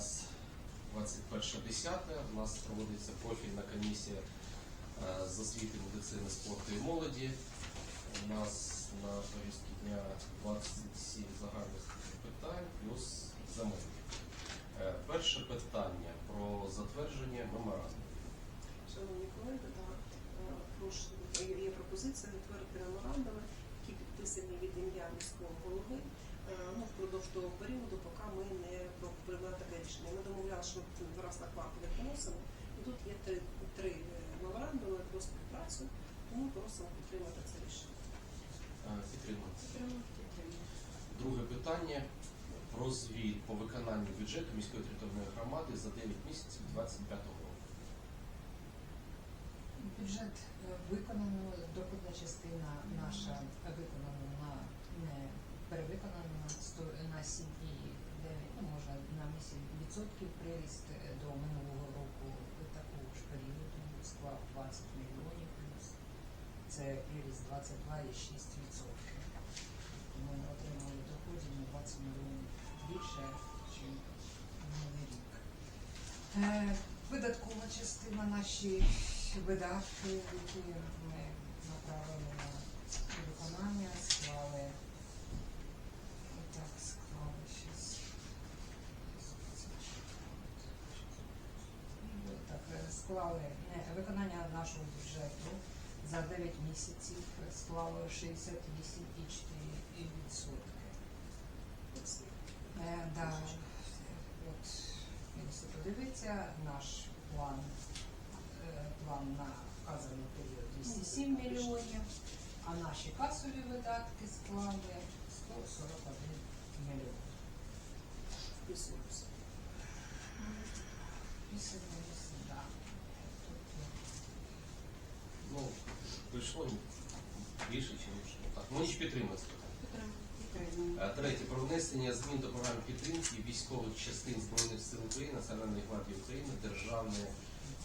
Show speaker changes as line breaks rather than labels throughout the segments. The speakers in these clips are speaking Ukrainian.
нас 21.10. У нас проводиться профільна комісія е, з освіти, медицини, спорту і молоді. У нас на повістці дня 27 загальних питань плюс земельні. Е, Перше питання про затвердження меморандуму.
Шановні колеги, е, прошу, є пропозиція затвердити меморандуми, які підписані від ім'я міського голови ну, впродовж того періоду, поки ми не приймемо таке рішення. Ми домовляли, що ми два рази на квартал і тут є три, три е, меморандуми про співпрацю, тому просимо підтримати це рішення.
Е, Підтримуємо. Друге питання про звіт по виконанню бюджету міської територіальної громади за 9 місяців 25 року.
Бюджет е, виконано, доходна частина наша виконана на не перевиконана на 100, на 7,9, ну може на 8 відсотків приріст е, до минулого року такого ж періоду склав 20 мільйонів плюс. Це приріст 22,6 відсотків. Ми отримали доходів на 20 мільйонів більше, ніж минулий рік. Е, Видаткова частина наші видатки, які ми направили на виконання, склали. Так, склали щас. Так, е, склали не, виконання нашого бюджету за 9 місяців склало 68,4%. Е, да, от, якщо подивитися, наш план, е, план на вказаний період 207 мільйонів, а наші касові видатки склали 141 мільйон.
Вписуємося.
Після да.
Ну, прийшло більше, ніж так. Ну, ніж підтримується. Е, Третє. Про внесення змін до програми підтримки військових частин Збройних сил України, Національної гвардії України, Державної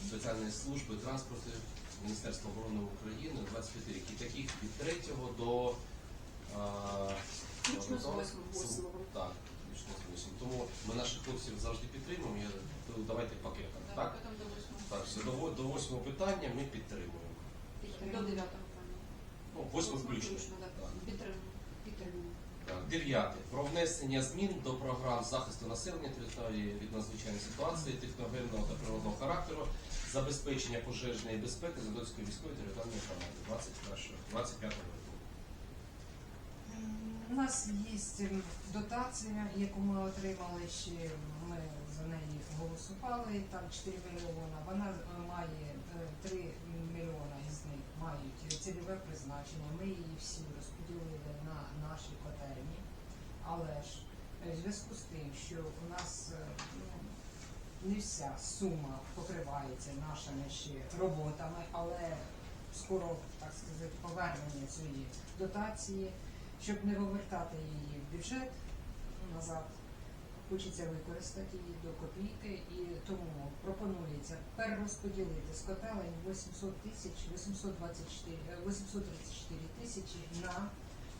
спеціальної служби транспорту Міністерства оборони України 25 рік. І таких від 3 до
Включно з
до-
восьмого. восьмого.
Так, включно з 8. Тому ми наших хлопців завжди підтримуємо. Я- Давайте пакетом. Так? Так, все, до, во- до восьмого питання ми підтримуємо.
До 9 питання.
Ну, восьме включно.
Так,
Дев'яте. Про внесення змін до програм захисту населення території від надзвичайної ситуації, техногенного та природного характеру, забезпечення пожежної безпеки Задоцької військової територіальної громади 21 25 року.
У нас є дотація, яку ми отримали ще, ми за неї голосували, там 4 мільйона. Вона е, має 3 мільйона із них мають цільове призначення. Ми її всі розподілили на наші котельні. Але ж е, в зв'язку з тим, що у нас е, ну, не вся сума покривається нашими ще роботами, але скоро, так сказати, повернення цієї дотації, щоб не вивертати її в бюджет назад, хочеться використати її до копійки, і тому пропонується перерозподілити з котелень 800 тисяч 824, е, 834 тисячі на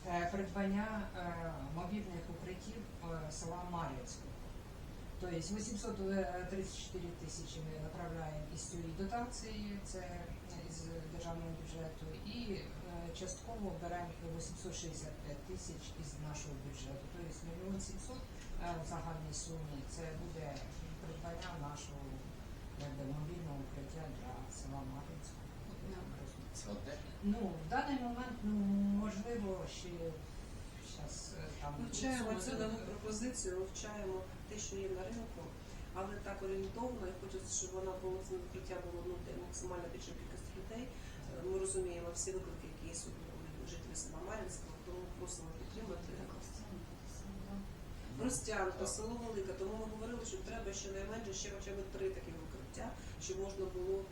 е, придбання е, мобільних укриттів е, села Мар'їнського. Тобто 834 тисячі ми направляємо із цієї дотації, це із державного бюджету, і е, частково беремо 865 тисяч із нашого бюджету. Тобто мільйон 700 е, в загальній сумі це буде придбання нашого якби, мобільного укриття для села Мар'їнського. Ну, в даний момент, ну, можливо, ще зараз там
Вивчаємо цю нову пропозицію, вивчаємо те, що є на ринку, але так орієнтовно, я хочу, щоб вона була це укриття було ну, де максимальна більша кількість людей. Е, Ми розуміємо всі виклики, які є сьогодні у жителів села Мар'їнського, тому просимо підтримати. Розтягнуто,
Так.
село велике, тому ми говорили, що треба щонайменше ще хоча б три такі укриття, щоб можна було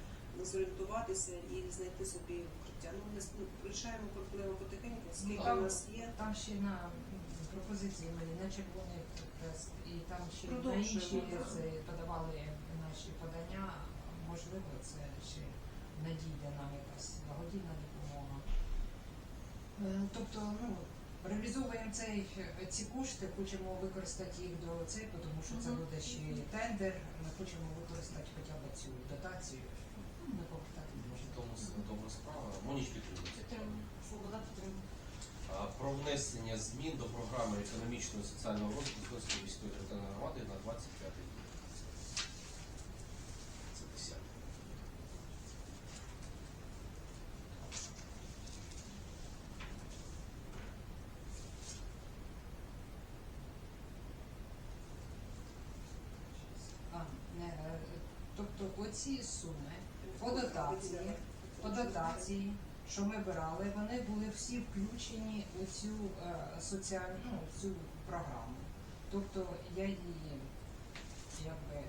зорієнтуватися і знайти собі укриття. Ну, ми ну, вирішаємо проблему потихеньку, скільки
там-
у нас є.
Там ще на пропозиції мої на червоний хрест, і там ще на інші це подавали наші подання. Можливо, це ще надійде нам якась благодійна допомога. Е, Тобто, ну Реалізовуємо цей, ці кошти, хочемо використати їх до цей, тому що це буде ще тендер. Ми хочемо використати хоча б цю дотацію. Ну, Не повертати
Може, тому добра справа. Моніч підтримується.
Свобода підтримує.
Про внесення змін до програми економічного і соціального розвитку міської територіальної громади на 25 рік. Це 10.
А, не, е, оці суми по дотації, по дотації, що ми брали, вони були всі включені у цю е, соціальну ну, цю програму. Тобто я її якби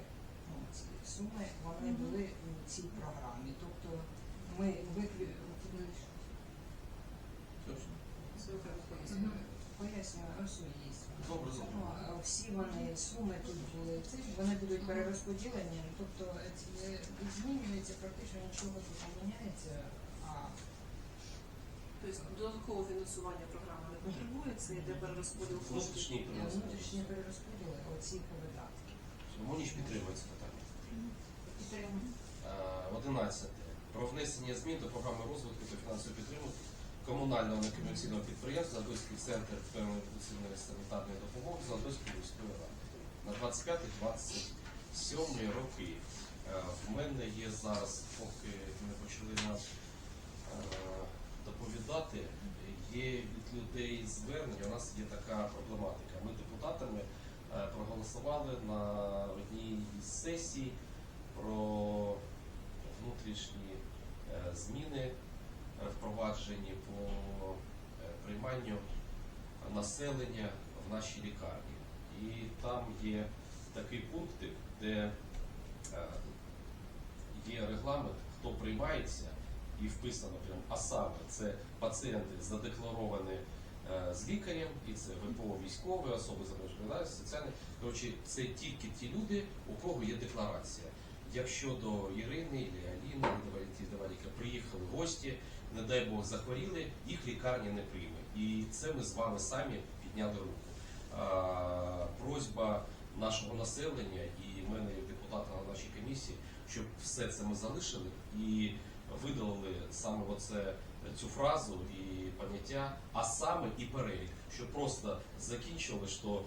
ну, ці суми вони були у цій програмі. Тобто ми виклю...
Точно?
Пояснюю.
Пояснюю, ось є. Ну, всі вони суми тут були вони будуть перерозподілені, тобто е, ці, е, змінюється практично нічого тут не міняється,
Тобто додаткового фінансування програма не потребує, це йде перерозподіл коштів.
Е, внутрішні перерозподіли оці видатки.
Моніч підтримує це питання.
Підтримую.
Е, 11. Про внесення змін до програми розвитку та фінансової підтримки комунального некомерційного підприємства Задойський центр первинної санітарної допомоги Задойської міської ради на 25-27 роки. Е, В мене є зараз, поки ми почали нас е, доповідати, є від людей звернення. У нас є така проблематика. Ми депутатами е, проголосували на одній із сесій про внутрішні зміни впроваджені по е, прийманню населення в нашій лікарні. І там є такий пунктик, де е, є регламент, хто приймається, і вписано прям, а саме це пацієнти задекларовані е, з лікарем, і це ВПО військові, особи з обмеженою соціальні. Коротше, це тільки ті люди, у кого є декларація. Якщо до Ірини, Аліни, Даваліка приїхали гості, не дай Бог захворіли, їх лікарня не прийме. І це ми з вами самі підняли руку. Просьба нашого населення і мене депутата на нашій комісії, щоб все це ми залишили і видалили саме оце, цю фразу і поняття, а саме і перелік, щоб просто закінчили, що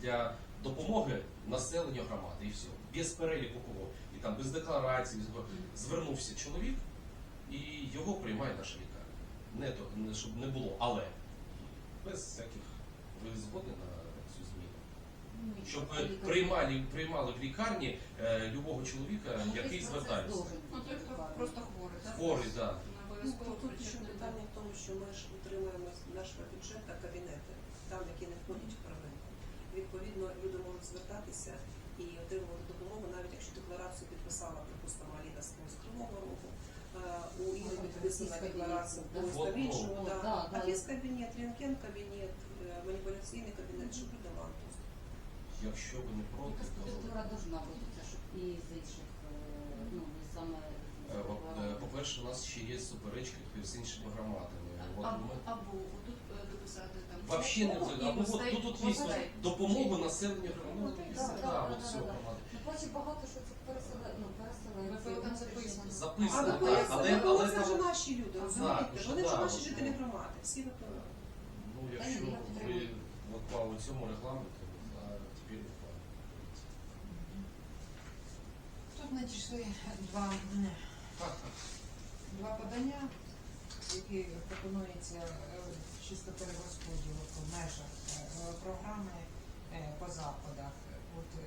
для допомоги населенню громади і все. Без переліку кого. І там без декларації, звернувся чоловік і його приймає наша лікарня. Не то, не, щоб не було, але без всяких. Ви згодні на цю зміну?
Ну,
Щоб приймали, приймали в лікарні е, любого чоловіка,
Ну,
який звертається.
Ну, той, хто просто хворий, так?
Хворий, так.
Не
Ну, тут ще питання в тому, що ми ж утримуємо з нашого бюджету кабінети, там, які не входять в первинку. Відповідно, люди можуть звертатися і отримувати допомогу, навіть якщо декларацію підписала, припустимо, Аліна з з Кривого Рогу, е, у Інни
Ну,
підписана
якийсь
декларація
кабінет,
да.
да.
да,
є рентген кабінет, е, маніпуляційний кабінет, що буде вантус.
Якщо ви не проти,
Якась процедура должна бути, це щоб і з інших, ну, не саме
Е, по- е,
регламенту.
по-перше, у нас ще є суперечки з іншими громадами. От
Або,
ми-
або отут е, дописати там.
Вообще не це,
і
або от тут, тут є допомогу населенню громади.
Ну,
Ну,
так, да,
от громади.
Ну, багато що це пересели, ну,
Там
внутрішні
записано.
вони.
А
так, але, але
це
там,
наші люди, розумієте?
ну,
Вони ж
да,
наші
от,
жителі громади, всі ВПО.
ну,
Та
якщо
ні, я
ви
підтримую.
по цьому регламенту, а тепер.
Тут надійшли два, м,
Так, так.
два подання, які пропонуються е, чисто перерозподілу в межах е, програми е, по заходах. От, е,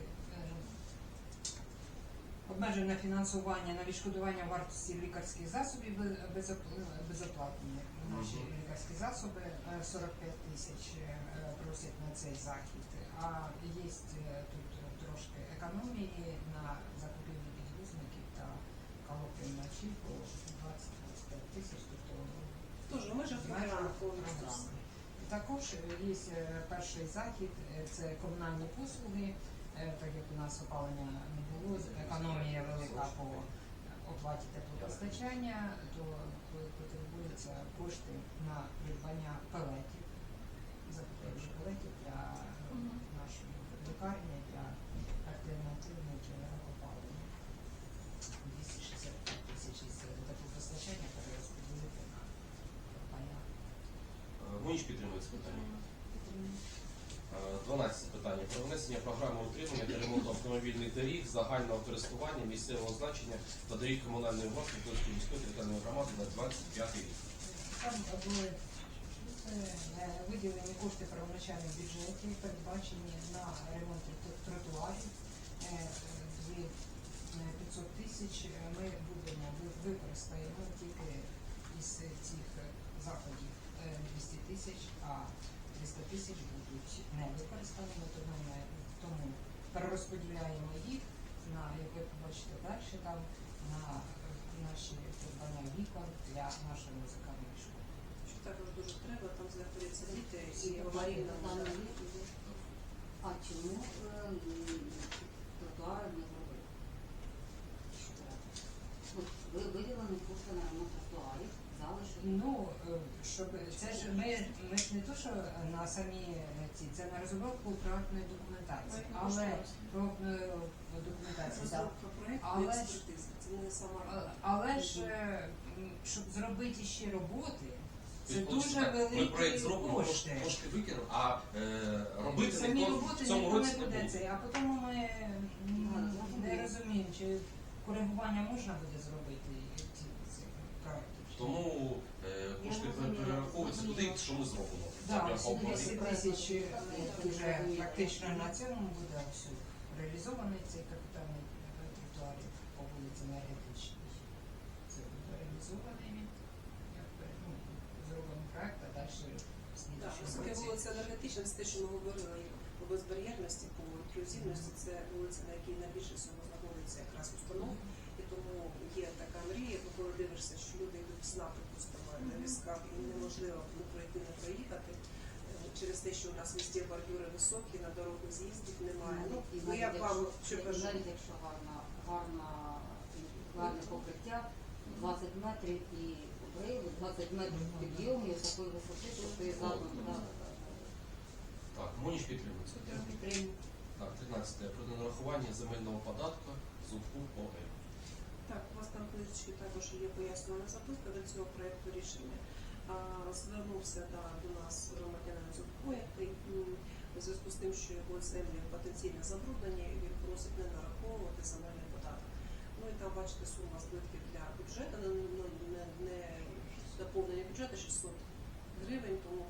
Обмежене фінансування на відшкодування вартості лікарських засобів без- безоп- безоплатні наші лікарські засоби е, 45 тисяч е, просять на цей захід. А є тут трошки економії на закупівлі підгузників та колоквій на чіпу 20-25 тисяч, тобто
Тож, у межах програми повністю
також є е, перший захід, е, це комунальні послуги, е, так як у нас опалення не було, економія велика по оплаті теплопостачання, то потребуються кошти на придбання пелетів, закупівлю пелетів для нашої лікарні, для альтернативних джерел опалення. 265 тисяч із теплопостачання перерозподілити на.
Е, Гунч підтримує це питання. Е, 12 питання. Про внесення програми утримання та ремонту автомобільних доріг загального користування місцевого значення та доріг комунальної власності Київської міської територіальної громади на 25 рік.
Там були е, виділені кошти первоначальних бюджетів, передбачені на ремонт тротуарів. Е, е, 500 тисяч е, ми будемо використаємо тільки із цих заходів е, 200 тисяч, а 300 тисяч будуть не використані, тому ми тому перерозподіляємо їх на, як ви побачите далі, там на наші придбання вікон для нашої музикальної школи.
Що також дуже треба, там знаходяться діти і
І
аварійна
є. А чому е, тротуари не зробили? Що? Ви виділені кошти на ремонт тротуарів, залишили.
Ну, е, щоб це ж ми, ми ж не то, що на самі е, ці, це на розробку проектної документації, але про е, документацію, так.
Розробка проєкту
Але ж-
експертиза. Це не сама
А-
робота.
Але ж е, щоб зробити ще роботи, це
Тобто,
дуже
так, Ми проєкт зробимо,
кошти.
кошти, викинемо, а е, робити
Самі
ніхто
роботи
в цьому році
не буде це, а потім ми
Ну,
не розуміємо, чи коригування можна буде зробити ці, ці проекти. чи ні.
Тому е, кошти
Я
перераховуються туди, що ми зробимо. По плану.
200 тисяч е, вже практично на цьому буде все реалізований цей капітальний тротуарів по вулиці енергетичній. Це буде реалізований він, якби, ну, зроблений проект, а далі
Так,
слідчі
Оскільки вулиця енергетична, це те, що ми говорили по безбар'єрності, по інклюзивності, це вулиця, на якій найбільше всього знаходиться якраз установ. І тому є така мрія, бо коли дивишся, що люди йдуть з напрямку на візках і неможливо не пройти, не проїхати. е, Через те, що у нас везде бордюри високі, на дорогу з'їздити немає. Ну,
І
ну я вам
якщо-
що кажу.
Навіть якщо гарна, гарна, гарне покриття, 20 метрів і обриви, 20 метрів підйому і такої висоти, що ти задом
Так, Моніч підтримується.
підтримує.
Так, 13. Про нарахування земельного податку зубку ОЕ.
Так, у вас там книжечки також є пояснювана записка до цього проєкту рішення. Звернувся да, до нас громадянин Зубко, який у зв'язку з тим, що його землі потенційно забруднені, він просить не нараховувати земельний податок. Ну і там бачите сума збитків для бюджету, не, не, не, не доповнення бюджету 600 гривень, тому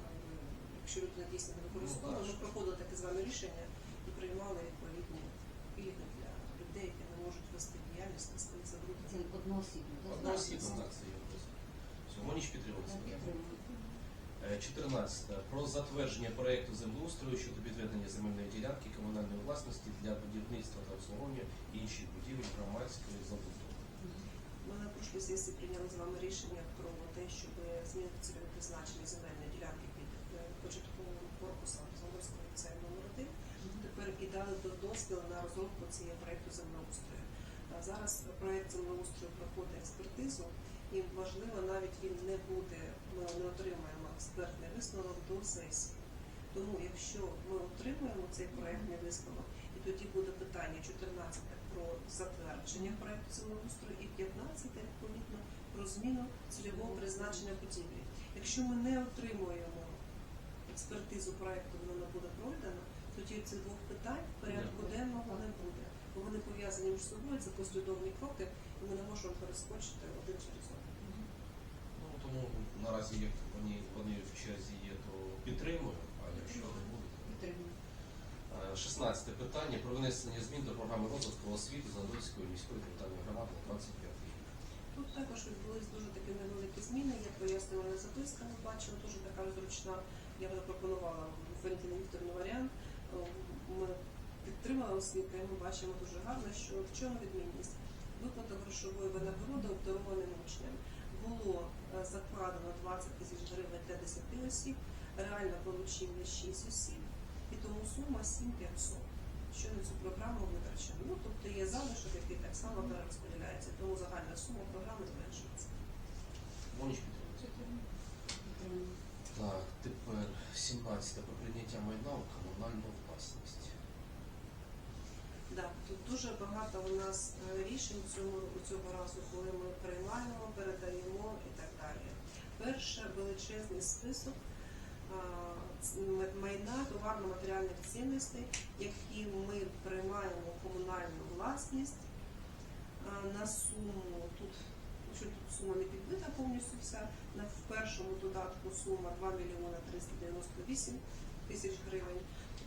якщо людина дійсно не використовує,
Ну,
ми проходили таке з вами рішення і приймали відповідні пільги для людей, які не можуть вести діяльність на
Це
забруднених.
одноосібно.
Одноосібно, так, це є одноосібно. Все, Моніч підтримується.
Я підтримую.
Е, 14. Про затвердження проєкту землеустрою щодо відведення земельної ділянки комунальної власності для будівництва та обслуговування інших будівель громадської забудови.
Ми на прошлій сесії прийняли з вами рішення про те, щоб змінити цільове призначення земельної ділянки під е, початковим корпусом І дали до- дозвіл на розробку цієї проєкту землеустрою. Зараз проєкт землеустрою проходить експертизу, і можливо навіть він не буде, ми не отримаємо експертний висновок до сесії. Тому якщо ми отримуємо цей проєктний висновок, і тоді буде питання 14 про затвердження проєкту землеустрою і 15 відповідно про зміну цільового призначення будівлі. Якщо ми не отримуємо експертизу проєкту, вона не буде пройдена, тоді цих двох питань в порядку денного не буде. Бо вони пов'язані між собою, це послідовні кроки, і ми не можемо перескочити один через один.
Ну, тому наразі, як вони, вони в черзі є, то підтримую, а якщо не буде, то
Підтримую.
Е, 16 питання про внесення змін до програми розвитку освіти Задольської міської територіальної громади на 25 рік.
Тут також відбулись дуже такі невеликі зміни. Я пояснювала записка, ми бачили, дуже така зручна. Я запропонувала Валентині Вікторівну варіант. О, Ми підтримали освіту, і ми бачимо дуже гарно, що в чому відмінність. Виплата грошової винагороди обдарованим учням було е, закладено 20 тисяч гривень для 10 осіб, реально отримали 6 осіб, і тому сума 7500. що на цю програму витрачено. Ну, тобто є залишок, який так само перерозподіляється, тому загальна сума програми зменшується.
Так, тепер 17 про прийняття майна у комунальну власність.
Да, тут дуже багато у нас е, рішень цього, цього разу, коли ми приймаємо, передаємо і так далі. Перше величезний список майна товарно-матеріальних цінностей, які ми приймаємо комунальну власність на суму тут. Що тут сума не підбита повністю вся. На в першому додатку сума 2 мільйона 398 тисяч гривень.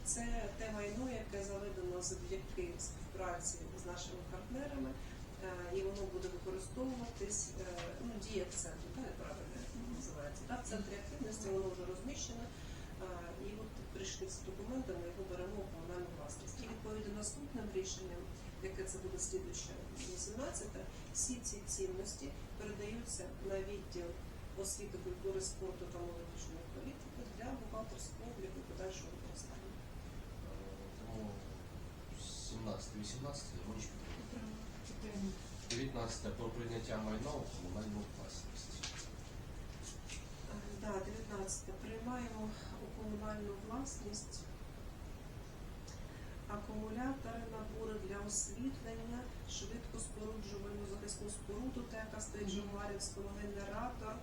Це те майно, яке заведено завдяки співпраці з нашими партнерами, е, і воно буде використовуватись е, ну, дія в так правильно називається. Так, в центрі активності воно вже розміщено. е, І от прийшли ці документи, ми його беремо у комунальну власність. І відповідно наступним рішенням, яке це буде слідуще 18, всі ці цінності передаються на відділ освіти, культури, спорту та молодіжної політики для бухгалтерського обліку подальшого використання.
Тому 17 18 Монич 19 про прийняття майна у комунальну власність.
Да, 19. Приймаємо у комунальну власність акумулятори, набори для освітлення, швидко споруджувальну захисну споруду, та яка стоїть вже генератор,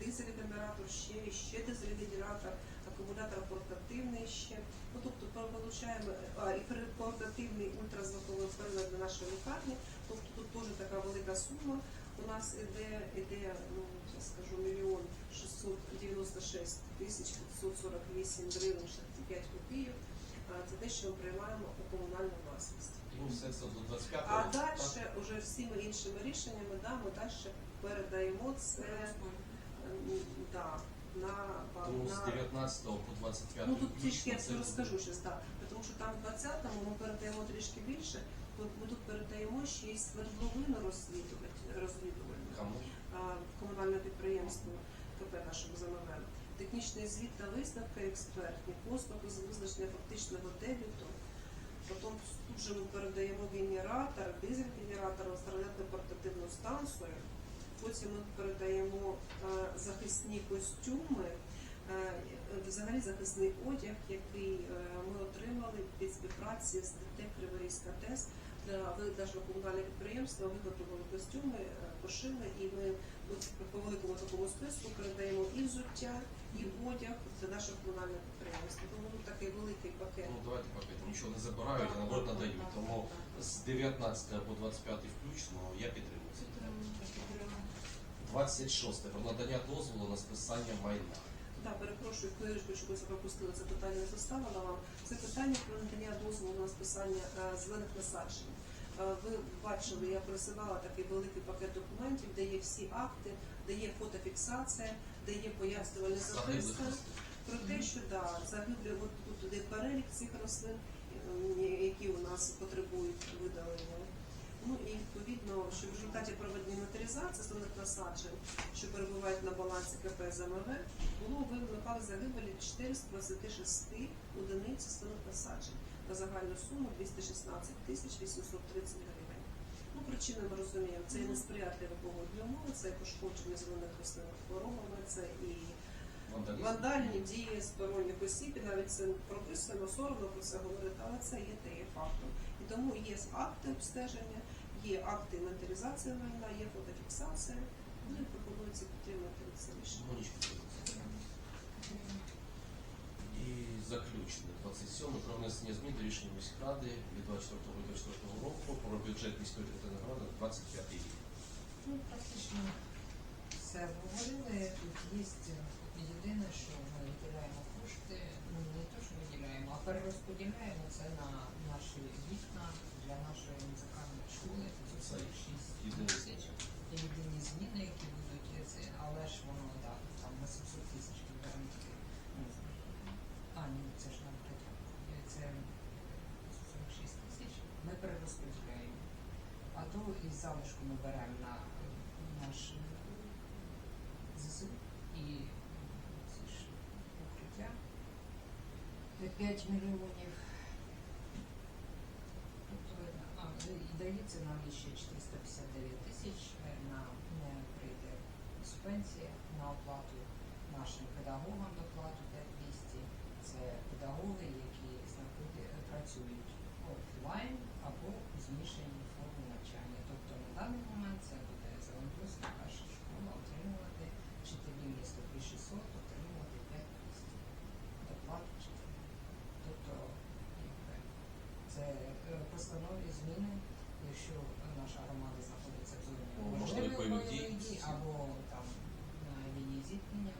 дизель-генератор, ще, і ще дизель-генератор, акумулятор портативний ще. Ну, тобто получаємо, а, і портативний ультразвуковий прилад для нашої лікарні, тобто тут теж така велика сума. У нас іде, іде ну, я скажу, мільйон 696 тисяч 548 гривень 65 копійок. А, Це те, що ми приймаємо у комунальну власність.
До 25
А
так?
далі вже всіми іншими рішеннями да, ми далі передаємо це ем, да, на,
Тому з
на
19 по 25
Ну тут трішки я все розкажу зараз, так. Тому що там в 20-му ми передаємо трішки більше, бо ми тут передаємо ще й свердловину
Кому?
а, комунальне підприємство КП нашого ЗМВ. Технічний звіт та виставка, експертні послуги з визначення фактичного дебюту. Потім тут же ми передаємо генератор, дизель-генератор, встановити портативну станцію. Потім ми передаємо е, захисні костюми, е, взагалі захисний одяг, який е, ми отримали під співпраці з ДТ Криворізька ТЕС для нашого комунального підприємства виготовили костюми, пошили, і ми по великому такому списку передаємо і взуття, і одяг для нашого комунального підприємства. Тому такий великий пакет.
Ну давайте поки нічого не забирають, а наоборот надають. Тому з 19 по 25 включно я підтримую. це. 26 про надання дозволу на списання майна.
Да, перепрошую, хвилинку, що ви це пропустили, це питання не поставила вам. Це питання про надання дозволу на списання е, зелених насаджень. Ви бачили, я присилала такий великий пакет документів, де є всі акти, де є фотофіксація, де є пояснювальна записка про те, що да, загиблі, от тут іде перелік цих рослин, е, які у нас потребують видалення. Ну і відповідно, що в результаті проведення інвентаризації зелених насаджень, що перебувають на балансі КП ЗМВ, було виникали загибелі 426 одиниць зелених насаджень на загальну суму 216 тисяч 830 гривень. Ну, причини ми розуміємо, це і несприятливі погодні умови, це і пошкодження зелених рослин хворобами, це і вандальні дії сторонніх осіб, і навіть це прописано, соромно про це говорити, але це є те є фактом. І тому є акти обстеження, є акти інвентаризації майна, є фотофіксація. Ну і пропонується підтримати це рішення.
І заключне 27 про внесення змін до рішення міськради від 24 року про бюджет міської територіальної громади 25 рік.
Ну, практично все обговорили. Тут є єдине, що ми виділяємо кошти, ну не те, що виділяємо, а перерозподіляємо це на наші вікна для нашої музикальної школи. Це
Це
46 тисяч. Єдині зміни, які будуть, е, але ж воно так, там на 700 тисяч тільки. А, це ж нам е, Це 46 тисяч. Ми перерозподіляємо. А то і залишку ми беремо на наш е, ЗСУ і е, ці ж покриття. 5 мільйонів. Тобто, а, і дається нам ще 459 тисяч на не прийде субвенція на оплату нашим педагогам доплату. Це педагоги, які знаходять, працюють офлайн або у змішаній формі навчання. Тобто на даний момент це буде Зеленбурська перша школа отримувати вчителі місто 2600 отримувати 5200 доплату вчителям. Тобто це е, постанові зміни, якщо наша громада знаходиться в зоні
Ну,
можливої або там на лінії зіткнення,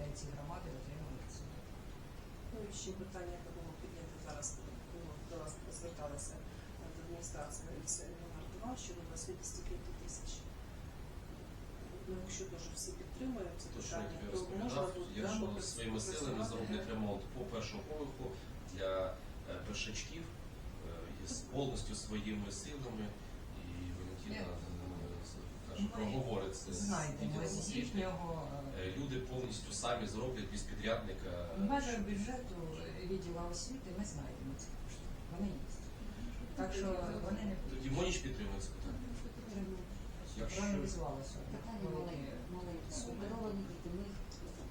е, ці громади отримують цю доплату.
Ну і ще питання, яке було підняти зараз, до нас зверталися від адміністрації це номер 2 щодо 25 тисяч. Ну, якщо дуже всі підтримують це
То,
питання, то можна тут
якщо своїми силами зроблять ремонт по першому поверху для е, першачків е, з повністю своїми силами, і Валентина е, каже, проговорить з
з їхнього
Е, Люди повністю самі зроблять без підрядника.
в межах бюджету відділу освіти ми знайдемо ці кошти. Вони є. Так що вони не
Тоді. Моніч підтримує це питання. Якщо
Проаналізувалося.
Питання маленьке, маленьке. Діти, ми їх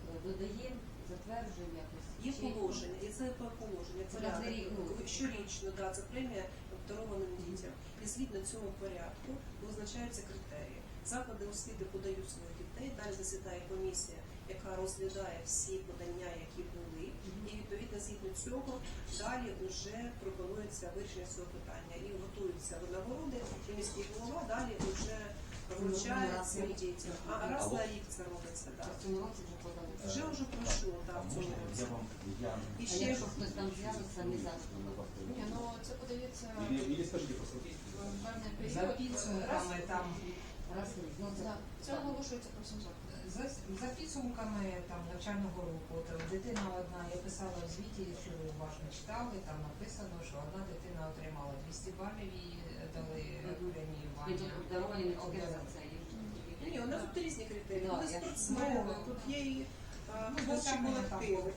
е, додаємо, затверджуємо якось.
Є
Чи-
положення, і це по положення,
Це
порядок.
на ну.
щорічно, да, це премія обдарованим дітям. І згідно цьому порядку визначаються критерії. Заклади освіти подають своїх дітей, далі засідає комісія, яка розглядає всі подання, які були, і відповідно згідно цього далі вже пропонується вирішення цього питання. І готуються винагороди, і міський голова далі вже вручає цим дітям. А раз на рік це робиться,
В
так.
цьому році вже подали.
Вже вже пройшло, так, в цьому році. І ще
якщо хтось там з'явиться, не завжди.
Ні, ну це подається
или, скажите
певний
За
період.
підсумками там
Раз. Ну, це,
Це оголошується про 700.
За, за підсумками там навчального року, от дитина одна, я писала в звіті, що ви уважно читали, там написано, що одна дитина отримала 200 балів і дали преміювання.
ж
Ні, у нас тут різні критерії.
Да,
Тут спортсмени, тут є і
Ну,
творчі колективи.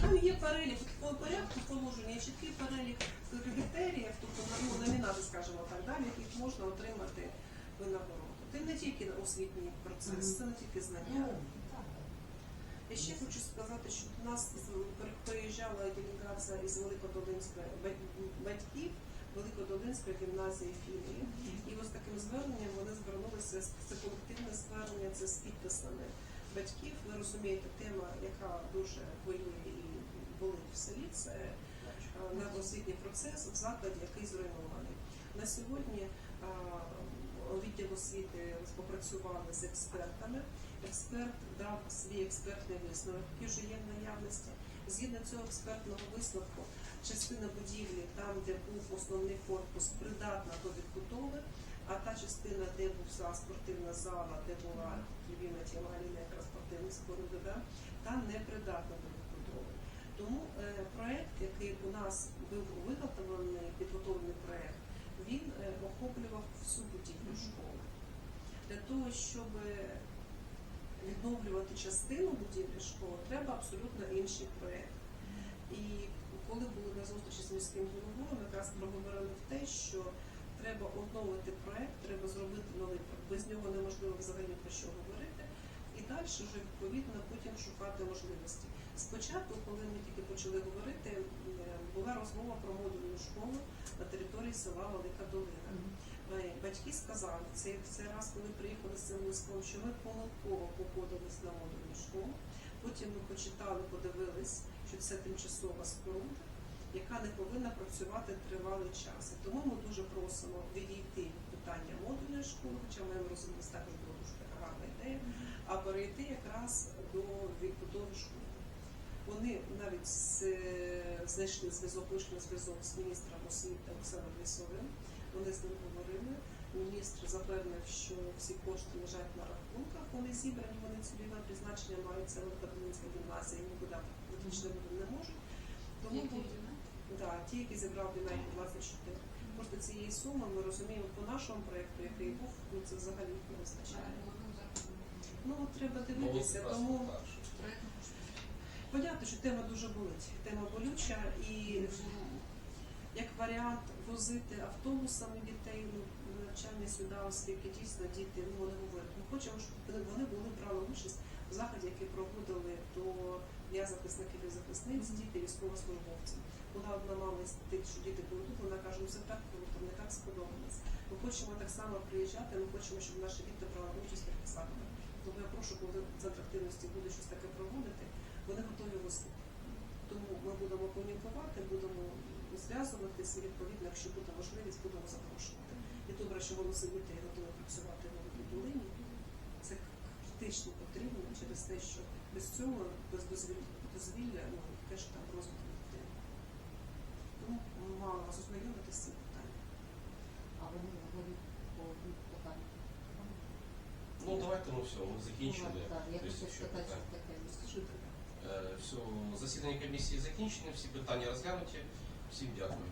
Там є перелік по порядку положення, чіткий перелік критеріїв, тобто ну, номінати, скажімо так, далі, яких можна отримати винагороду. Це не тільки освітній процес, це не тільки
Ну,
знання. Я ще хочу сказати, що до нас приїжджала делегація із Великодолинської батьків Великодолинської гімназії філії. І ось таким зверненням вони звернулися це колективне звернення, це з підписами батьків. Ви розумієте, тема, яка дуже хвилює і болить в селі, це е, надосвітній процес в закладі, який зруйнований. На сьогодні відділ освіти попрацювали з експертами. Експерт дав свій експертний висновок, який вже є в наявності. Згідно цього експертного висновку, частина будівлі, там, де був основний корпус, придатна до відбудови, а та частина, де була спортивна зала, де була любима тема Аліна, якраз спортивні споруди, да, там не придатна до відбудови. Тому е, проект, який у нас був виготовлений, підготовлений проект, він е, охоплював всю будівлю школи. Для того, щоб відновлювати частину будівлі школи, треба абсолютно інший проєкт. І коли були на зустрічі з міським головою, ми якраз проговорили в те, що треба оновити проєкт, треба зробити новий проєкт. Без нього неможливо взагалі про що говорити. І далі вже відповідно потім шукати можливості. Спочатку, коли ми тільки почали говорити, е, була розмова про модульну школу на території села Велика Долина. Е, Батьки сказали цей, цей раз, коли приїхали з цим листом, що ми помилково погодились на модульну школу. Потім ми почитали, подивились, що це тимчасова споруда, яка не повинна працювати тривалий час. І тому ми дуже просимо відійти від питання модульної школи, хоча ми розуміємо, це також була дуже така гарна ідея, а перейти якраз. Вони навіть з- знайшли зв'язок, вийшли на зв'язок з міністром освіти Оксаном Лісовим. Вони з ним говорили. Міністр запевнив, що всі кошти лежать на рахунках, вони зібрані, вони цільове призначення мають це Великодолинська гімназія, нікуди виключно бути не можуть. Тому да, ті, які зібрав Динайк 24. Просто цієї суми ми розуміємо по нашому проєкту, який був, ну це взагалі не вистачає. Ну от треба дивитися,
Молодь
тому понятно, що тема дуже болить, тема болюча і як варіант возити автобусами дітей ну, на навчання сюди, оскільки дійсно діти ну, вони говорять, ми хочемо, щоб вони- були брали участь в заході, який проводили до Дня захисників і захисниць, діти військовослужбовців. Була одна мама з тих, що діти були тут, вона каже, ну це так круто, мені так сподобалось. Ми хочемо так само приїжджати, ми хочемо, щоб наші діти брали участь в таких заходах. Тому я прошу, коли з атрактивності буде щось таке проводити, вони готові возити. Тому ми будемо комунікувати, будемо зв'язуватися і відповідно, якщо буде можливість, будемо запрошувати. І добре, що голоси дітей готові працювати в Долині. Це критично потрібно через те, що без цього, без дозвілля, ну, яке ж там розвиток дітей. Тому мала вас ознайомитися з цим питанням.
А вони вони по питанню.
Ну давайте ну все, ми закінчили.
Ну, так, Я
Тобто,
хочу
питання?
що таке.
Е, Все, засідання комісії закінчене, всі питання розглянуті. Всім дякую.